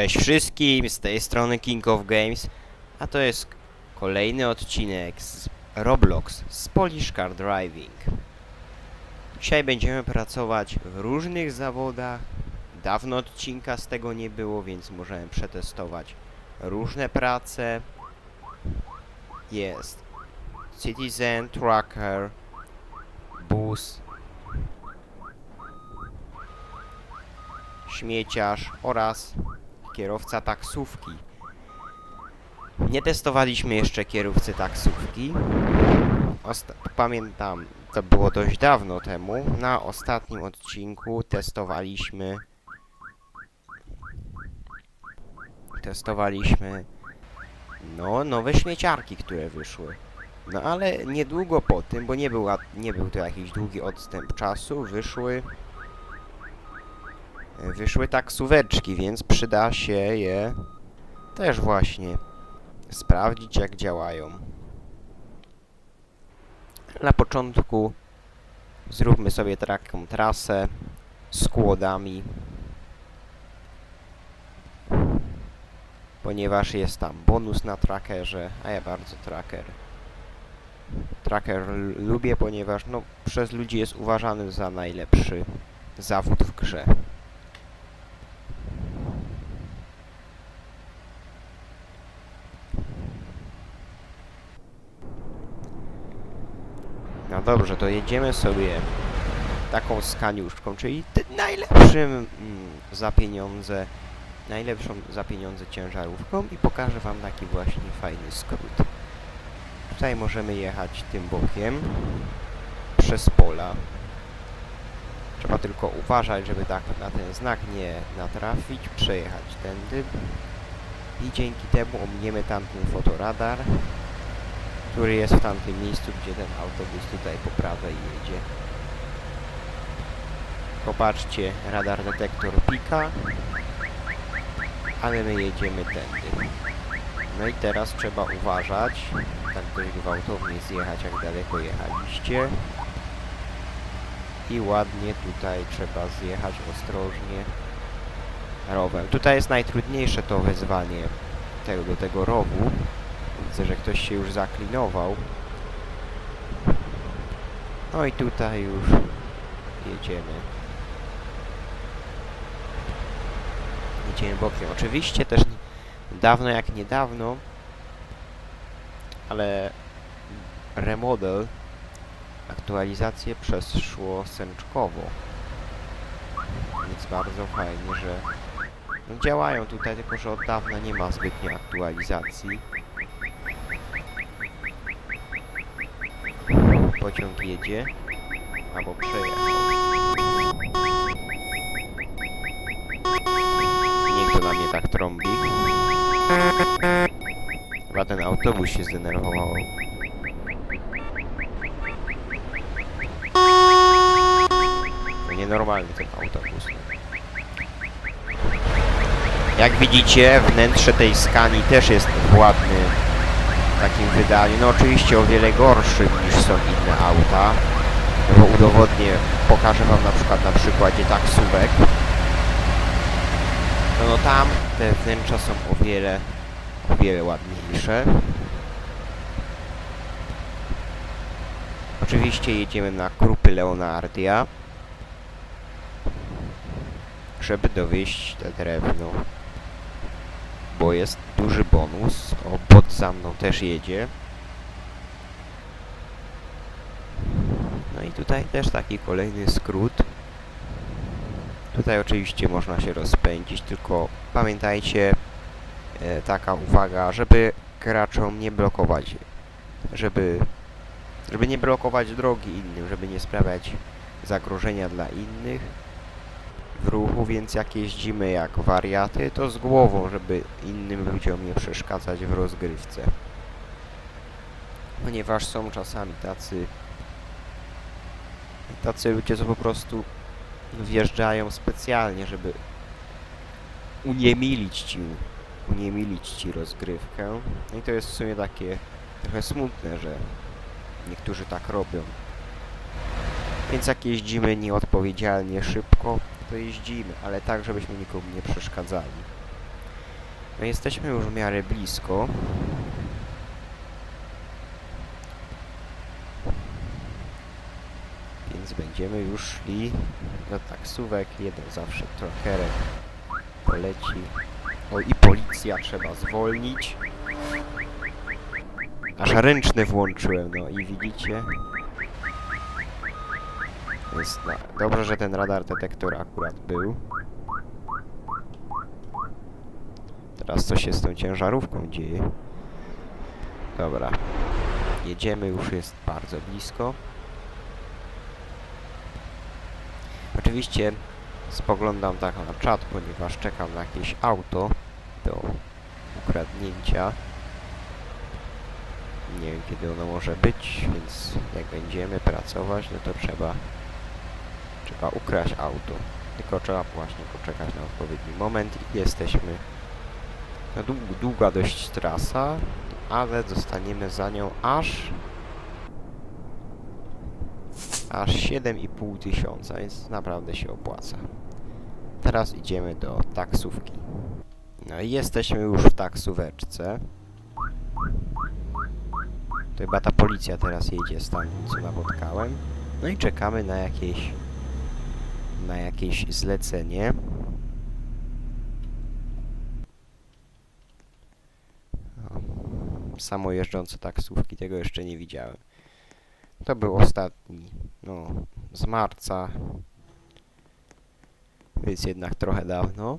Cześć wszystkim, z tej strony King of Games, a to jest kolejny odcinek z Roblox z Polish Car Driving. Dzisiaj będziemy pracować w różnych zawodach. Dawno odcinka z tego nie było, więc możemy przetestować różne prace. Jest Citizen, Trucker, Bus, śmieciarz oraz kierowca taksówki. Nie testowaliśmy jeszcze kierowcy taksówki. Osta pamiętam, to było dość dawno temu. Na ostatnim odcinku testowaliśmy. Testowaliśmy. No, nowe śmieciarki, które wyszły. No ale niedługo po tym, bo nie, była, nie był to jakiś długi odstęp czasu, wyszły wyszły taksóweczki, więc przyda się je też właśnie sprawdzić jak działają. Na początku zróbmy sobie taką trasę z kłodami, ponieważ jest tam bonus na trackerze, a ja bardzo tracker tracker lubię, ponieważ no, przez ludzi jest uważany za najlepszy zawód w grze. No dobrze, to jedziemy sobie taką skaniuszką, czyli najlepszym mm, za pieniądze, najlepszą za pieniądze ciężarówką i pokażę wam taki właśnie fajny skrót. Tutaj możemy jechać tym bokiem przez pola. Trzeba tylko uważać, żeby tak na ten znak nie natrafić, przejechać tędy i dzięki temu ominiemy tamten fotoradar który jest w tamtym miejscu, gdzie ten autobus tutaj po prawej jedzie. Popatrzcie, radar detektor pika, ale my jedziemy tędy. No i teraz trzeba uważać, tak dość gwałtownie zjechać, jak daleko jechaliście. I ładnie tutaj trzeba zjechać ostrożnie rowem. Tutaj jest najtrudniejsze to wezwanie tego, do tego rowu. Widzę, że ktoś się już zaklinował. No i tutaj już jedziemy. Jedziemy bokiem. Oczywiście też dawno jak niedawno, ale remodel, aktualizację przeszło sęczkowo. Więc bardzo fajnie, że no działają tutaj, tylko że od dawna nie ma zbytnio aktualizacji. Pociąg jedzie, albo przejechał. Niech to na mnie tak trąbi. Chyba ten autobus się zdenerwował. To nienormalny ten autobus. Jak widzicie, wnętrze tej skani też jest w ładnym takim wydaniu. No oczywiście o wiele gorszym niż są inne auta. No bo udowodnię, pokażę wam na przykład na przykładzie taksówek. No, no tam te wnętrza są o wiele, o wiele ładniejsze. Oczywiście jedziemy na krupy Leonardia, żeby dowieść te drewno bo jest duży bonus. O, bot za mną też jedzie. No i tutaj też taki kolejny skrót. Tutaj oczywiście można się rozpędzić, tylko pamiętajcie, e, taka uwaga, żeby graczom nie blokować, żeby, żeby nie blokować drogi innym, żeby nie sprawiać zagrożenia dla innych w ruchu, więc jak jeździmy jak wariaty, to z głową, żeby innym ludziom nie przeszkadzać w rozgrywce. Ponieważ są czasami tacy tacy ludzie, co po prostu wjeżdżają specjalnie, żeby uniemilić ci uniemilić ci rozgrywkę. No i to jest w sumie takie trochę smutne, że niektórzy tak robią. Więc jak jeździmy nieodpowiedzialnie szybko, to jeździmy, ale tak, żebyśmy nikomu nie przeszkadzali. No jesteśmy już w miarę blisko. Więc będziemy już szli do taksówek. Jeden zawsze trokerek poleci. O i policja trzeba zwolnić. Aż ręczny włączyłem, no i widzicie. Jest no, dobrze, że ten radar detektor akurat był. Teraz co się z tą ciężarówką dzieje? Dobra. Jedziemy, już jest bardzo blisko. Oczywiście spoglądam tak na czat, ponieważ czekam na jakieś auto do ukradnięcia. Nie wiem kiedy ono może być, więc jak będziemy pracować, no to trzeba trzeba ukraść auto. Tylko trzeba właśnie poczekać na odpowiedni moment i jesteśmy no, dług, długa dość trasa, ale zostaniemy za nią aż aż 7,5 tysiąca, więc naprawdę się opłaca. Teraz idziemy do taksówki. No i jesteśmy już w taksóweczce. To chyba ta policja teraz jedzie stamtąd, co napotkałem. No i czekamy na jakieś na jakieś zlecenie. Samo jeżdżące taksówki, tego jeszcze nie widziałem. To był ostatni, no, z marca. Więc jednak trochę dawno.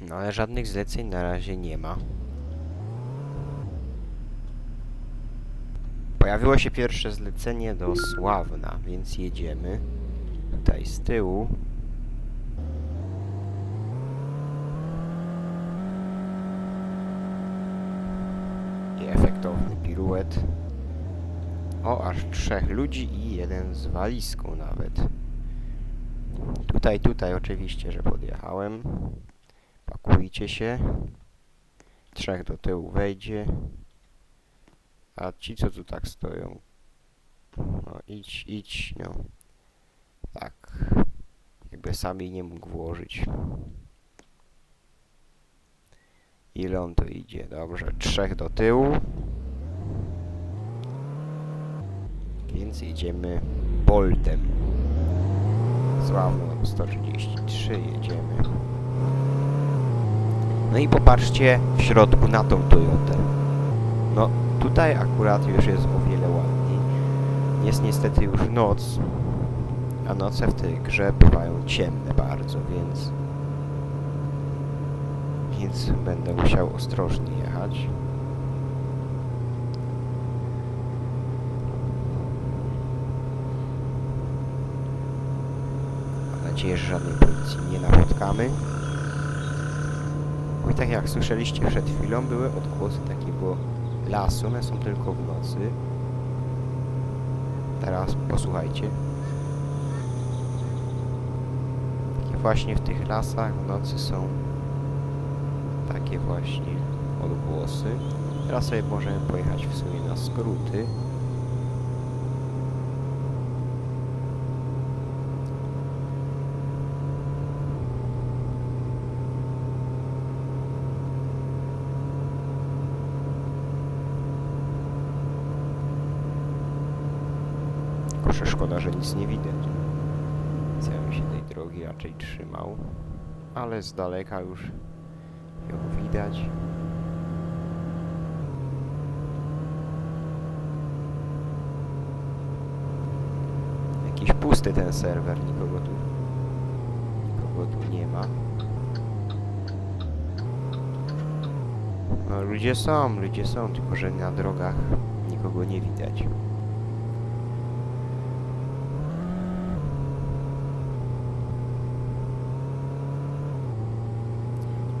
No ale żadnych zleceń na razie nie ma. Pojawiło się pierwsze zlecenie do Sławna, więc jedziemy tutaj z tyłu. I efektowny piruet. O, aż trzech ludzi i jeden z walizką nawet. Tutaj, tutaj oczywiście, że podjechałem. Pakujcie się. Trzech do tyłu wejdzie. A ci, co tu tak stoją? No, idź, idź, no. Tak. Jakby sami nie mógł włożyć. Ile on to idzie? Dobrze, trzech do tyłu. Więc idziemy Boltem. Sławno 133 jedziemy. No i popatrzcie w środku na tą Toyotę. No, tutaj akurat już jest o wiele ładniej. Jest niestety już noc, a noce w tej grze bywają ciemne bardzo, więc... Więc będę musiał ostrożnie jechać. Mam nadzieję, że żadnej policji nie napotkamy. Bo i tak jak słyszeliście przed chwilą, były odgłosy takiego lasu, one są tylko w nocy. Teraz posłuchajcie. Takie właśnie w tych lasach w nocy są takie właśnie odgłosy. Teraz sobie możemy pojechać w sumie na skróty. Że szkoda, że nic nie widać. Bym się tej drogi raczej trzymał. Ale z daleka już ją widać. Jakiś pusty ten serwer, nikogo tu nikogo tu nie ma. No ludzie są, ludzie są, tylko że na drogach nikogo nie widać.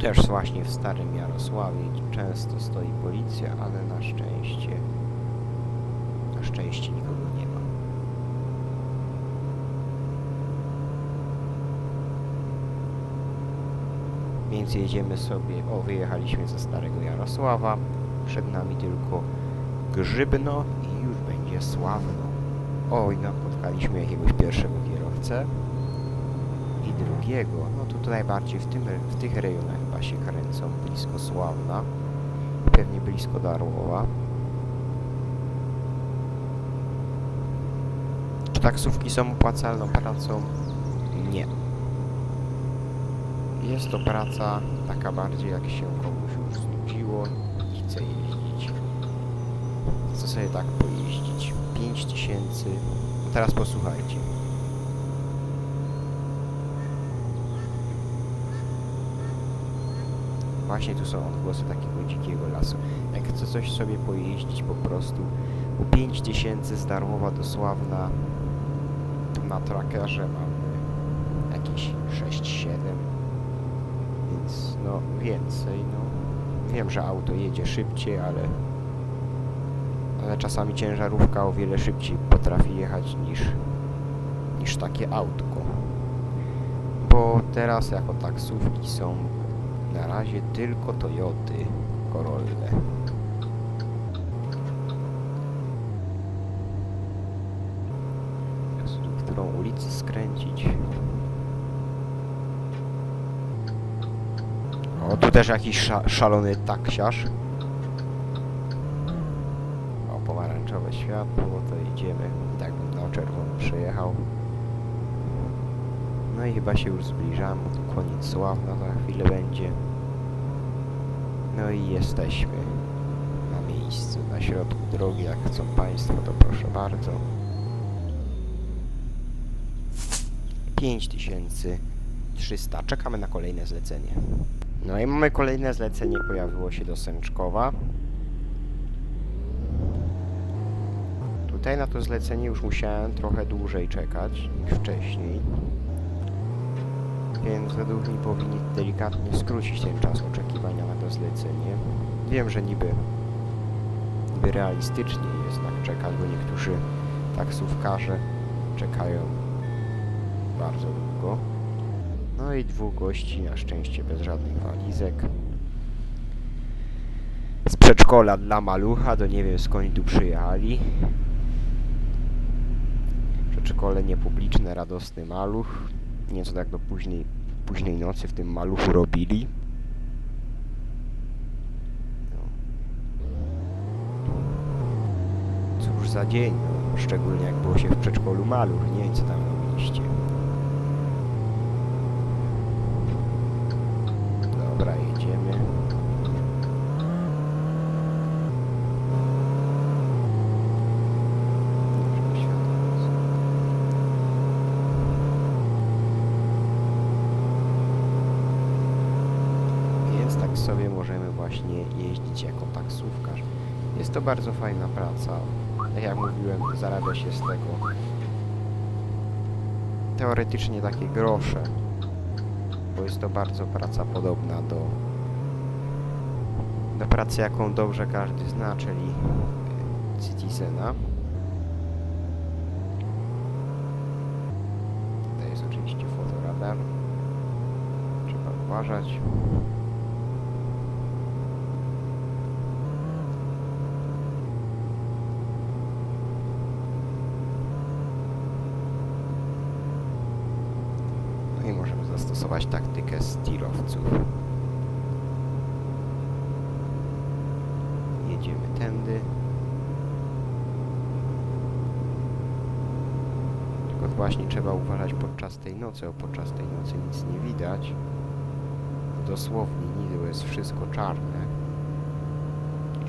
Też właśnie w Starym Jarosławie często stoi policja, ale na szczęście na szczęście nikogo nie ma. Więc jedziemy sobie, o wyjechaliśmy ze Starego Jarosława, przed nami tylko Grzybno i już będzie Sławno. Oj, napotkaliśmy jakiegoś pierwszego kierowcę. I drugiego. No to tutaj bardziej w, tym, w tych rejonach chyba się kręcą, blisko Sławna, pewnie blisko Darłowa. Czy taksówki są opłacalną pracą? Nie. Jest to praca taka bardziej jak się komuś już znudziło i chce jeździć. Chce sobie tak pojeździć. 5000. No teraz posłuchajcie. Właśnie tu są odgłosy takiego dzikiego lasu. Jak chce coś sobie pojeździć po prostu po 5000 z Darmowa do Sławna na trackerze mamy jakieś 6-7 więc no więcej no wiem, że auto jedzie szybciej, ale ale czasami ciężarówka o wiele szybciej potrafi jechać niż niż takie autko bo teraz jako taksówki są na razie tylko Toyoty Corolle w którą ulicę skręcić O, tu też jakiś sza szalony taksiarz. O, pomarańczowe światło, to idziemy. Tak bym na czerwono przejechał. No i chyba się już zbliżamy. Koniec Sławna za chwilę będzie. No i jesteśmy na miejscu, na środku drogi. Jak chcą Państwo, to proszę bardzo. 5300. Czekamy na kolejne zlecenie. No i mamy kolejne zlecenie, pojawiło się do Sęczkowa. Tutaj na to zlecenie już musiałem trochę dłużej czekać niż wcześniej. Więc według mnie powinni delikatnie skrócić ten czas oczekiwania na to zlecenie. Wiem, że niby, niby realistycznie jest tak czekać, bo niektórzy taksówkarze czekają bardzo długo. No i dwóch gości, na szczęście bez żadnych walizek. Z przedszkola dla malucha, to nie wiem skąd tu przyjechali. Przedszkole niepubliczne, radosny maluch. Nie co tak do późnej, późnej nocy w tym maluchu robili. No. Cóż za dzień, no. szczególnie jak było się w przedszkolu maluch, nie co tam robiliście. Dobra, jedziemy. Żeby światło jest. Więc tak sobie możemy właśnie jeździć jako taksówkarz. Jest to bardzo fajna praca. Tak jak mówiłem, zarabia się z tego teoretycznie takie grosze bo jest to bardzo praca podobna do, do pracy, jaką dobrze każdy zna, czyli Citizena. Tutaj jest oczywiście fotoradar. Trzeba uważać. No i możemy zastosować taktykę stirowców. Jedziemy tędy. Tylko właśnie trzeba uważać podczas tej nocy, o podczas tej nocy nic nie widać. Dosłownie niby jest wszystko czarne.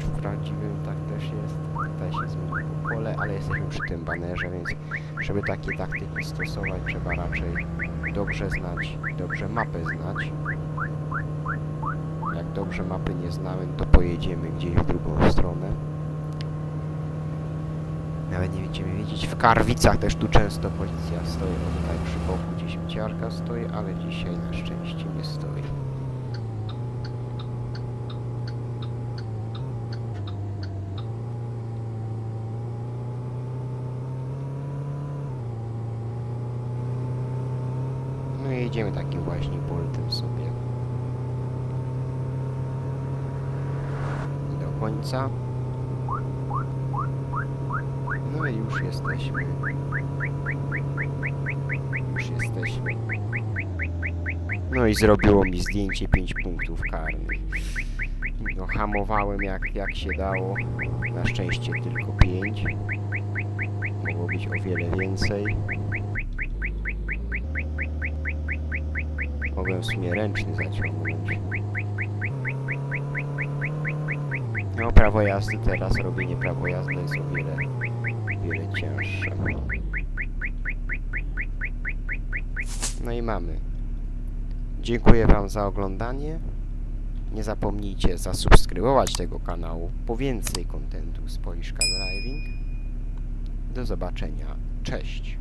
W prawdziwym tak też jest? Tutaj się zmieniło pole, ale jesteśmy przy tym banerze, więc żeby takie taktyki stosować trzeba raczej dobrze znać, dobrze mapę znać. Jak dobrze mapy nie znamy, to pojedziemy gdzieś w drugą stronę. Nawet nie będziemy wiedzieć. W Karwicach też tu często policja stoi. O tutaj przy boku gdzieś ciarka stoi, ale dzisiaj na szczęście nie stoi. No i jedziemy takim właśnie boltem sobie do końca. No i już jesteśmy. Już jesteśmy No i zrobiło mi zdjęcie 5 punktów karnych. No hamowałem jak, jak się dało. Na szczęście tylko 5. Mogło być o wiele więcej. Mogłem w sumie ręczny zaciągnąć. No prawo jazdy teraz, robienie prawo jazdy jest o wiele, wiele cięższe. No i mamy. Dziękuję Wam za oglądanie. Nie zapomnijcie zasubskrybować tego kanału po więcej kontentu z Polish Car Driving. Do zobaczenia. Cześć.